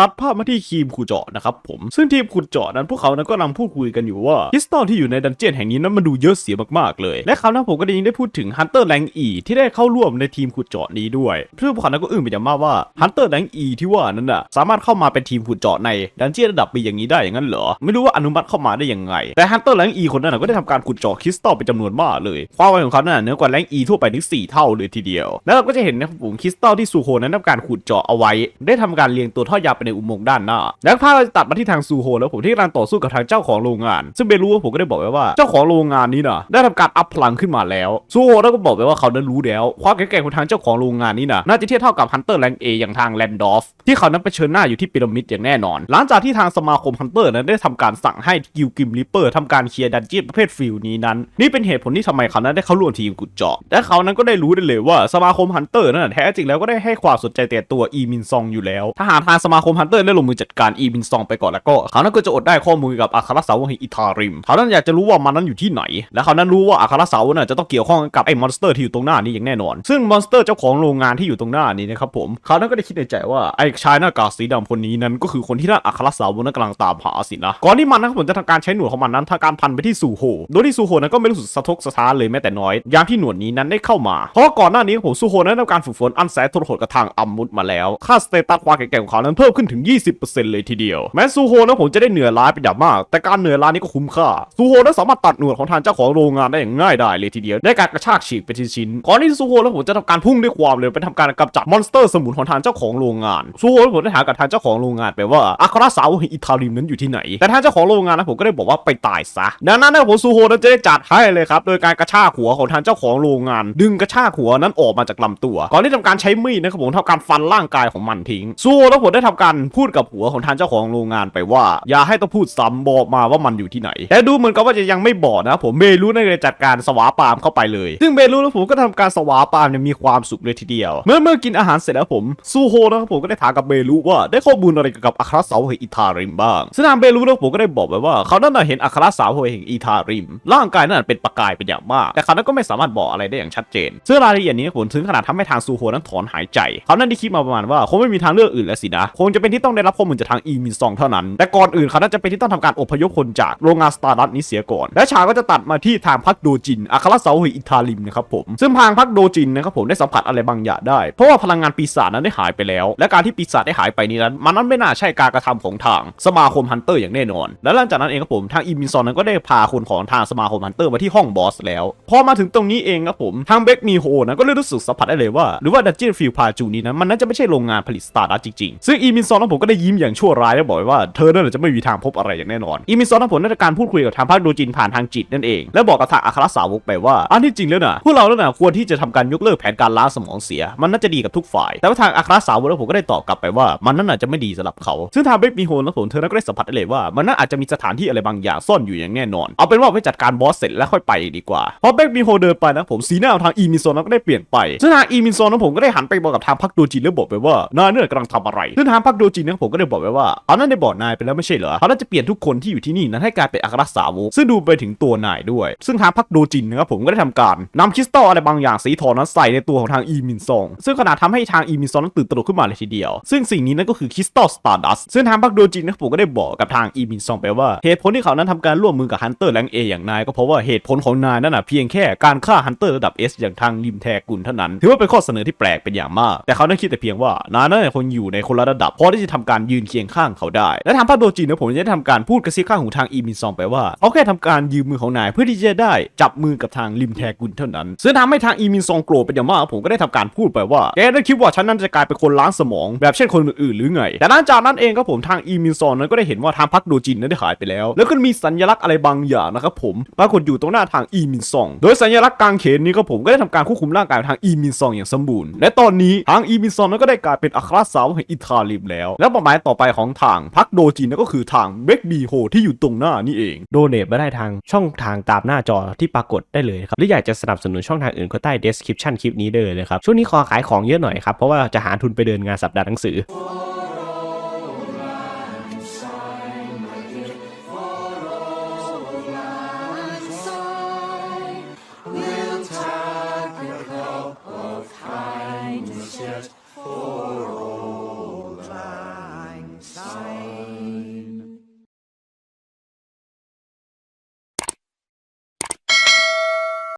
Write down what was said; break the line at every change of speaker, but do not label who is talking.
ตัดภาพมาที่ทีมขุดเจาะนะครับผมซึ่งทีมขุดเจาะนั้นพวกเขานั้นก็กำลังพูดคุยกันอยู่ว่าคริสตัลที่อยู่ในดันเจียนแห่งนี้นั้นมันดูเยอะเสียมากๆเลย และคราวนั้นผมก็ได้ยินได้พูดถึงฮันเตอร์แรงอีที่ได้เข้าร่วมในทีมขุดเจาะนี้ด้วยเพื่อนพวกเขานั้นก็อึ้งไปอย่างมากว่าฮันเตอร์แรงอีที่ว่านั้นน่ะสามารถเข้ามาเป็นทีมขุดเจาะในดันเจียนระดับปีอย่างนี้ได้อย่างนั้นเหรอไม่รู้ว่าอนุมัติเข้ามาได้ยังไง แต่ฮันเตอร์แรงอีคนนั้นก็ได้ทำการขุดเจาะคริสตัลเป็นจำนวนมากเลยความไวของเขานั้นเหนือกว่าแรงอีทั่วไปถึง4เท่าเลยทีเดียว แล้วเราก็จะเห็นนะครับผมคริสตัลที่ซูโฮนั้นทำการขุดเจาะเอาไว้ ได้ทำการเรียงตัวท่อยาวไปในอุโมงค์ด้านหน้าแล้วภาพเราจะตัดมาที่ทางซูโฮแล้วผมที่กำลังต่อสู้กับทางเจ้าของโรงงาน ซึ่งเบรู้ว่าผมก็ได้บอกไว้ว่าเจ้าของโรงงานนี้นะได้ทำการอัพพลังขึ้นมาแล้วซูโฮแล้วก็บอกไปว่าเขานั้นรู้แล้วความแข็งแกร่งของทางเจ้าของโรงงานนี้นะน่าจะเทียบเท่ากับฮันเตอร์แรงเออย่างทางแลนดอฟที่เขานั้นเผชิญหน้าอยู่ที่พีระมิดอย่างแน่นอน หลังจากที่ทางสมาคมฮันเตอร์นั้นได้ทำการสั่งให้กิลกิมริเปอร์ทำการเคลียร์ดันเจียนประเภทฟิลนี้นั้น นี่เป็นเหตุผลที่ทำไมเขานั้นได้เข้าร่วมทีมกุดเจาะและเขานั้นก็ได้รู้ได้เลยว่าสมาคมฮันเตอร์นั้นแท้จริงแล้วก็ได้ให้ความสนใจแต่ตัวอีมินซองอยู่แล้วถ้าหากทางสมาคมฮันเตอร์ได้ลงมือจัดการอีมินซองไปก่อนแล้วก็เขานั้นก็จะอดได้ข้อมูลกับอัครสาวกแห่งอิทาริมเขานั้นอยากจะรู้ว่ามันนั้นอยู่ที่ไหน และเขานั้นรู้ว่าอัครสาวน่ะจะต้องเกี่ยวข้องกับไอ้มอนสเตอร์ที่อยู่ตรงหน้านี้อย่างแน่นอน ซึ่งมอนสเตอร์เจ้าของโรงงานที่อยู่ตรงหน้านี้นะครับผมเขานั้นก็ได้คิดในใจว่าไอ้ชายหน้ากากสีดำคนนี้นั้นก็คือคนที่ท่านอัครสาวนั้นกำลังตามหาสินะก่อนที่มันนะครับผมจะทำการใช้หนวดของมันนั้นทำการพันไปที่ซูโฮโดยที่ซูโฮนั้นก็ไม่รู้สึกสะทกสะท้านเลยแม้แต่น้อยยามที่หนวดนี้นั้นได้เข้ามา เพราะก่อนหน้านี้ผมซูโฮนั้นทำการฝึกฝนอันแสนทรหดกับทางอัมมุดมาแล้วค่าสเตตัสความแข็งแกร่งของเขานั้นเพิ่มขึ้นถึง 20%เลยทีเดียว แม้ซูโฮนะผมจะได้เหนื่อยล้าไปอย่างมาก แต่การเหนื่อยล้านี้ก็คุ้มค่า ซูโฮนั้นสามารถตัดหนวดของทางเจ้าของโรงงานได้อย่างง่ายได้เลยทีเดียว ได้การกระชากฉีกเป็นชิ้นๆก่อนที่ซูโฮแล้วผมจะทำการพุ่งด้วยความเร็วไปทำการกำจัดมอนสเตอร์สมุนของทางเจ้าของโรงงาน ซูโฮแล้วผมได้ถามกับทางเจ้าของโรงงานไปว่าอัครสาวกอิทาริมนั้นอยู่ที่ไหน แต่ทางเจ้าของโรงงานนะผมก็ได้บอกว่าไปตายซะ ดังนั้นนะผมซูโฮนั้นจะได้จัดให้เลยครับ โดยการกระชากหัวของทางเจ้าของโรงงาน ดึงกระชากหัวนั้นออกมาจากลำตัว ก่อนที่ทำการใช้มีดนะครับผมทำการฟันร่างกายของมันทิ้ง ซูโฮแล้วผมได้ทำการพูดกับหัวของทางเจ้าของโรงงานไปว่า อย่าให้ต้องพูดซ้ำบอกมาว่ามันอยู่ที่ไหนแต่ดูเหมือนกับว่าจะยังไม่บอกนะ ผมเบรู้ได้เลยจัดการสวาปามเข้าไปเลย ซึ่งเบรู้แล้วผมก็ทำการสวาปามเนี่ยมีความสุขเลยทีเดียว เมื่อเมื่อกินอาหารเสร็จแล้วผมซูโฮนะครับผมก็ได้ถามกับเบรู้ว่าได้ข้อมูลอะไรเกี่ยวกับอัครสาวแห่งอิทาริมบ้างซึ่งทางเบรู้แล้วผมก็ได้บอกไปว่าเขานั่นน่ะเห็นอัครสาวแห่งอิทาริม ร่างกายนั่นเป็นประกายเป็นอย่างมาก แต่เขานั้นก็ไม่สามารถบอกอะไรได้อย่างชัดเจนซึ่งรายละเอียดนี้ผมถึงขนาดทำให้ทางซูโฮนั้นถอนหายใจ เขานั้นได้คิดมาประมาณว่าคงไม่มีทางเลือกอื่นแล้วสินะคงจะเป็นที่ต้องได้รับข้อมูลจากทางอีมินซองเท่านั้น แต่ก่อนอื่นเขาน่าจะเป็นที่ต้องทำการอพยพคนจากโรงงานสตาร์ดัตนี้เสียก่อน และฉากก็จะตัดมาที่ทางพักโดจินอัคราวกแห่งอิทาริมนะครับผม ซึ่งทางพักโดจินนะครับผมได้สัมผัสอะไรบางอย่างได้ เพราะว่าพลังงานปีศาจนั้นได้หายไปแล้ว และการที่ปีศาจได้หายไปนี้นั้น มันนั้นไม่น่าใช่การกระทำของทางสมาคมฮันเตอร์อย่างแน่นอน และหลังจากนั้นเองครับผมทางอีมินซอนนั้นก็ได้พาคนของทางสมาคมฮันเตอร์มาที่ห้องบอสแล้ว พอมาถึงตรงนี้เองครับผมทางเบคมีโฮนะก็เลยรู้สึกสัมผัสได้เลยว่าหรือว่าดัจเจียนฟิลพาจูนี้นะมันน่าจะไม่ใช่โรงงานผลิตสตาร์ดัตจริงๆซึ่งอีมินซอนนั้นผมก็ได้ยิ้มอย่างชั่วร้ายและบอกไว้ว่าเธอนั่นจะไม่มีทางพบอะไรอย่างแน่นอนอีมินซอนนั้นผมได้การพูดคุยกับทางภาคโดจินผ่านทางจิตนั่นเอง และบอกกับทางอัครสาวกไปว่าอันที่จริงแล้วนะพวกเราเนี่ยนะควรที่จะทำการยกเลิกแผนการล้างสมองเสีย มันน่าจะดีกับทุกฝ่าย แต่ว่าทางอัครสาวกแล้วผมก็ได้ตอบกลับไปว่ามันนั่นอาจจะไม่ดีสำหรับเขา ซึ่งทางเบคมีโฮนะผมเธอนั้นก็ได้สัมผัสได้เลยว่ามันน่าอาจจะมีสถานที่อะไรบางอย่างซ่อนอยู่อย่างแน่นอน เอาเป็นว่าไปจัดการบอสเสร็จแล้วค่อยไปดีกว่าพอเบคมีโฮเดินไปนะผมสีหน้าทางอีมินซอนก็ได้เปลี่ยนไปซึ่งทางอีมินซอนนั้นผมก็ได้หันไปบอกกับทางพักโดจินแล้วบอกไปว่านายเนี่ยกำลังทำอะไรซึ่งทางพักโดจินนะผมก็ได้บอกไปว่าเอานั่นได้บอกนายไปแล้วไม่ใช่เหรอเขาน่าจะเปลี่ยนทุกคนที่อยู่ที่นี่นั้นให้กลายเป็นอัครสาวกซึ่งดูไปถึงตัวนายด้วย ซึ่งทางพักโดจินนะครับผมก็ได้ทำการนำคริสตัลอะไรบางอย่างสีทองนั้นใส่ในตัวของทางอีมินซอง ซึ่งขนาดทำให้ทางอีมินซองนั้นตื่นตระหนกขึ้นมาเลยทีเดียว ซึ่งสิ่งนี้นั่นก็คือคริสตัลสตาร์ดัสซึ่งทางพักโดจินนะครับผมก็ได้บอกกับทางอีมินซองไปว่าเหตุผลที่เขานั้นทำการร่วมมือกับฮันเตอร์แรงเออย่างนายก็เพราะว่าเหตุผลของนายนั่นน่ะเพียงแค่การฆ่าฮันเตอร์ระดับ S อย่างทางริมแทกุลเท่านั้นถือว่าเป็นข้อเสนอที่แปลกเป็นอย่างมาก แต่เขาได้นคิดแต่เพียงว่านายนั่นคงอยู่ในคนละระดับเพอที่จะทำการยืนเคียงข้างเขาได้ และทางภาคโดจินนะผมจะได้ทำการพูดกระซิบข้างหูทางอีมินซองไปว่าเขาแค่ทำการยืมมือของนายเพื่อที่จะได้จับมือกับทางริมแทกุลเท่านั้นซึ่งทำให้ทางอีมินซองโกรธเป็นอย่างมากผมก็ได้ทำการพูดไปว่าแกได้คิดว่าฉันนั้นจะกลายเป็นคนล้างสมอง แบบเช่นคนอื่นๆหรือไง แต่หลังจากนั้นเองครับผมทางอีมินซองนั้นก็ได้เห็นว่าทางพักโดจินนั้นได้หายไปแล้ว แล้วก็มีสัญลักษณ์อะไรบางอย่างนะครับผมปรากฏอยู่ตรงหน้าทางอีมินซอง โดยสัญลักษณ์กางเขนนี้ก็ผมก็ได้ทำการควบคุมร่างกายทางอีมินซองอย่างสมบูรณ์และตอนนี้ทางอีมินซองนั้นก็ได้กลายเป็นอัครสาวแห่งอิทาลิมแล้ว และเป้าหมายต่อไปของทางพักโดจินก็คือทางเบกบีโฮที่อยู่ตรงหน้านี่เอง
โดเนทมาได้ทางช่องทางตามหน้าจอที่ปรากฏได้เลยครับหรืออยากจะสนับสนุนช่องทางอื่นก็ใต้ description คลิปนี้ได้เลยนะครับช่วงนี้ขอขายของเยอะหน่อยครับเพราะว่าจะหาทุนไปเดินงานสัปดาห์หนังสือ